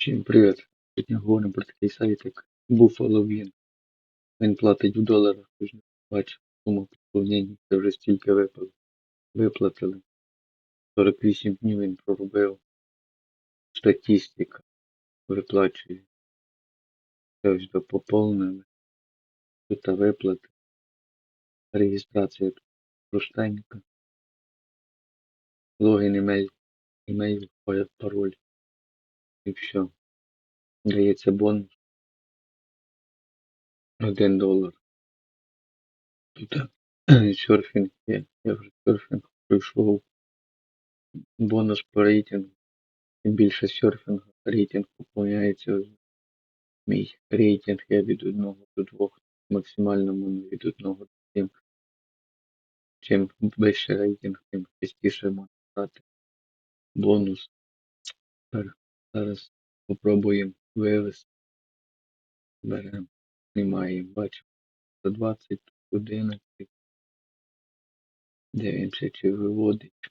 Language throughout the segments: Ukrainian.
Всім привіт! Сьогодні говоримо про такий сайт, як Buffalo Win. Він платить в доларах, ви ж не бачите суму поповнення, це вже стільки випали. Виплатили. 48 днів він проробив. Статистика виплачує. Це ось до поповнили. Тут виплати. Реєстрація простенька. Логін, імейл, імейл, пароль. І все. Дається бонус. 1 долар. Тут серфінг є. Я вже серфінг пройшов. Бонус по рейтингу. Чим більше серфінгу, рейтинг поповняється. Мій рейтинг я від 1 до 2. Максимально можна від 1 до 7. Чим вищий рейтинг, тим частіше можна брати бонус. Тепер Зараз попробуємо вивести. Беремо, знімаємо, бачимо 120, 11. Дивимося, чи виводить.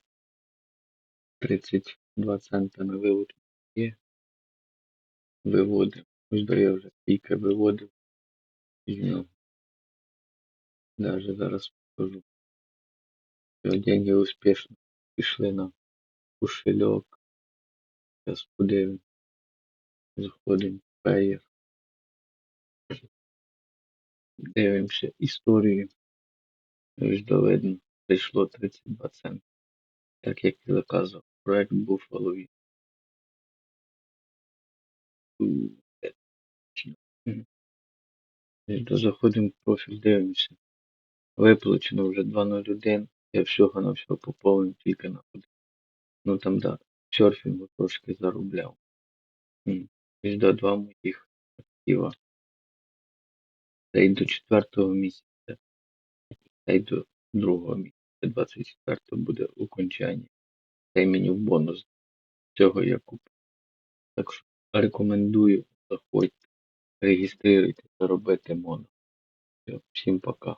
32 цента на вивод є. Виводимо. Ось до я вже скільки виводив з нього. Даже зараз покажу. Деньги успішно пішли на кошельок. Подивимось. Заходимо в Payer. Дивимося історію. Ось доведено. Прийшло 32 цента. Так як і заказував. Проект був голові. Заходимо в профіль, дивимося. Виплачено вже 2.01. Я всього на всього поповнив тільки на один. Ну там да, серфінгу трошки заробляв. І до два моїх актива. Та й до четвертого місяця. Та й до другого місяця. 24 буде окончання. Та й мені в бонус цього я купив. Так що рекомендую, заходьте, реєструйтеся, робити моно. Всім пока.